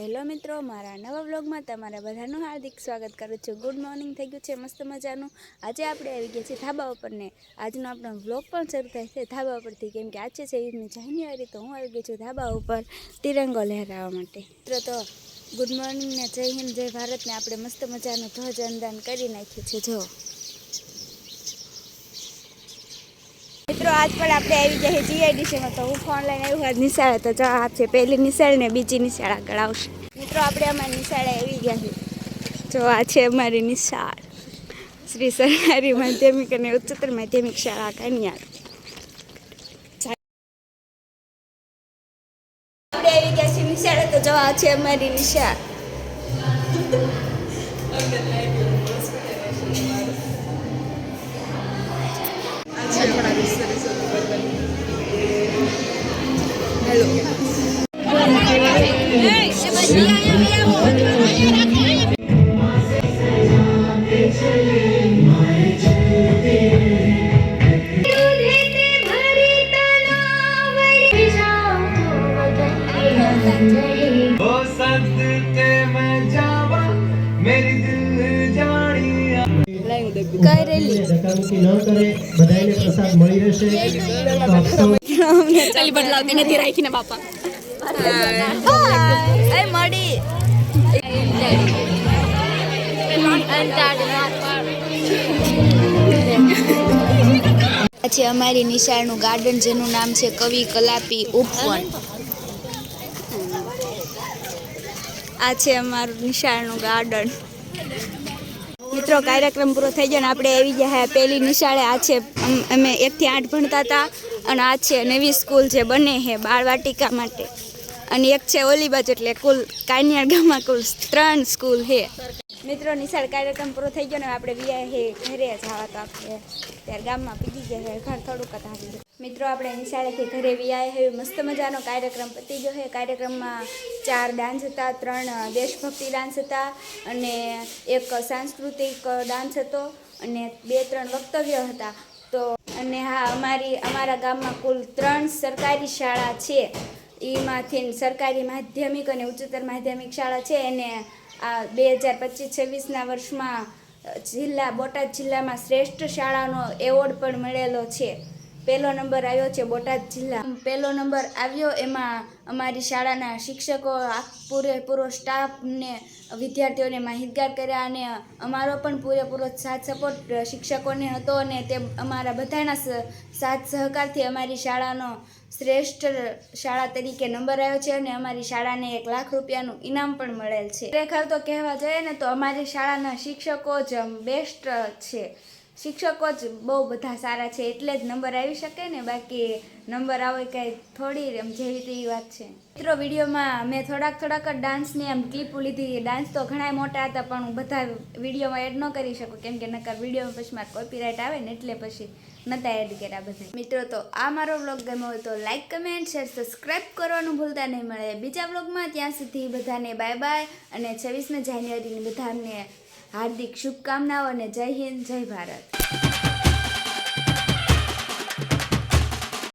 Hello મિત્રો, મારા નવા વ્લોગમાં તમારા બધાનું હાર્દિક સ્વાગત કરું છું. ગુડ મોર્નિંગ થઈ ગયું છે મસ્ત મજાનું. આજે આપણે આવી ગયા છીએ ધાબા ઉપર ને આજનો આપણો વ્લોગ પણ શરૂ થાય છે ધાબા ઉપરથી, કેમ કે આજે છે છવ્વીસમી જાન્યુઆરી, તો હું આવી ગઈ છું ધાબા ઉપર તિરંગો લહેરાવવા માટે. મિત્રો, તો ગુડ મોર્નિંગ ને જય હિન્દ, જય ભારતને આપણે મસ્ત મજાનું ધ્વજ અંદાન કરી નાખ્યું છે. જો. મિત્રો, આજ પણ આપણે આવી જઈએ જીઆઈડીસીમાં તો હું ફોન લઈને આવ્યું નિશાળે તો જો આ છે પહેલી નિશાળ ને બીજી નિશાળ આગળ આવશે. મિત્રો, આપણે અમારી નિશાળે આવી ગયા છીએ. જો આ છે અમારી નિશાળ. શ્રી સરકારી માધ્યમિક અને ઉચ્ચતર માધ્યમિક શાળા કન્યા. આપણે આવી ગયા છે નિશાળે. તો જો આ છે અમારી નિશાળ. કરેલી. ન કરે બધાને પ્રસાદ મળી રહેશે. ચાલી બદલાવતી નથી રાખીને બાપા. એ મળી પછી અમારી નિશાળનું ગાર્ડન જેનું નામ છે કવિ કલાપી ઉપવન. આ છે અમારું નિશાળનું ગાર્ડન. મિત્રો, કાર્યક્રમ પૂરો થઈ ગયો ને આપણે આવી ગયા પહેલી નિશાળે આ છે, અમ- એકથી આઠ ભણતા હતા અને આ છે નવી સ્કૂલ જે બને છે બાળવાટિકા માટે. અને એક છે ઓલી બાજુ એટલે કુલ કાનિયાર ગામમાં કુલ ત્રણ સ્કૂલ છે મિત્રો, નિશાળ કાર્યક્રમ પૂરો થઈ ગયો ને આપણે વિયા હે ઘરે જવા તો આપણે, ત્યારે ગામમાં પીગી ગયા છે ઘર થોડુંક ગયું. મિત્રો, આપણે નિશાળેથી ઘરે વિયા હે, મસ્ત મજાનો કાર્યક્રમ પતી ગયો છે કાર્યક્રમમાં ચાર ડાન્સ હતા, ત્રણ દેશભક્તિ ડાન્સ હતા અને એક સાંસ્કૃતિક ડાન્સ હતો અને બે, ત્રણ વક્તવ્ય હતા. તો અને હા, અમારી, અમારા ગામમાં કુલ ત્રણ સરકારી શાળા છે. એમાંથી સરકારી માધ્યમિક અને ઉચ્ચતર માધ્યમિક શાળા છે. અને આ બે હજાર પચીસ, છવ્વીસના વર્ષમાં જિલ્લા, બોટાદ જિલ્લામાં શ્રેષ્ઠ શાળાનો એવોર્ડ પણ મળેલો છે. પહેલો નંબર આવ્યો છે બોટાદ જિલ્લા. પહેલો નંબર આવ્યો એમાં અમારી શાળાના શિક્ષકો પૂરેપૂરો સ્ટાફને વિદ્યાર્થીઓને માહિતગાર કર્યા અને અમારો પણ પૂરેપૂરો સાથ સપોર્ટ શિક્ષકોને હતો અને તે અમારા બધાના સાથ સહકારથી અમારી શાળાનો શ્રેષ્ઠ શાળા તરીકે નંબર આવ્યો છે અને અમારી શાળાને એક લાખ રૂપિયાનું ઇનામ પણ મળેલ છે. ખરેખર તો કહેવા જઈએ ને તો અમારી શાળાના શિક્ષકો જ બેસ્ટ છે. શિક્ષકો જ બહુ બધા સારા છે એટલે જ નંબર આવી શકે ને, બાકી નંબર આવે કંઈ થોડી એમ જેવી તેવી વાત છે. મિત્રો, વિડીયોમાં મેં થોડાક થોડાક જ ડાન્સની એમ ક્લિપ લીધી. ડાન્સ તો ઘણા મોટા હતા, પણ હું બધા વિડીયોમાં એડ ન કરી શકું, કેમ કે નકર વિડીયોમાં પછી મારે કોપીરાઇટ આવે ને, એટલે પછી નતા એડ કર્યા બધા. મિત્રો, તો આ મારો વ્લોગ ગમ્યો હોય તો લાઈક કમેન્ટ શેર સબસ્ક્રાઈબ કરવાનું ભૂલતા નહીં મળે. બીજા વ્લોગમાં ત્યાં સુધી બધાને બાય બાય અને છવ્વીસમી જાન્યુઆરીની બધાને હાર્દિક શુભકામનાઓ અને જય હિન્દ જય ભારત.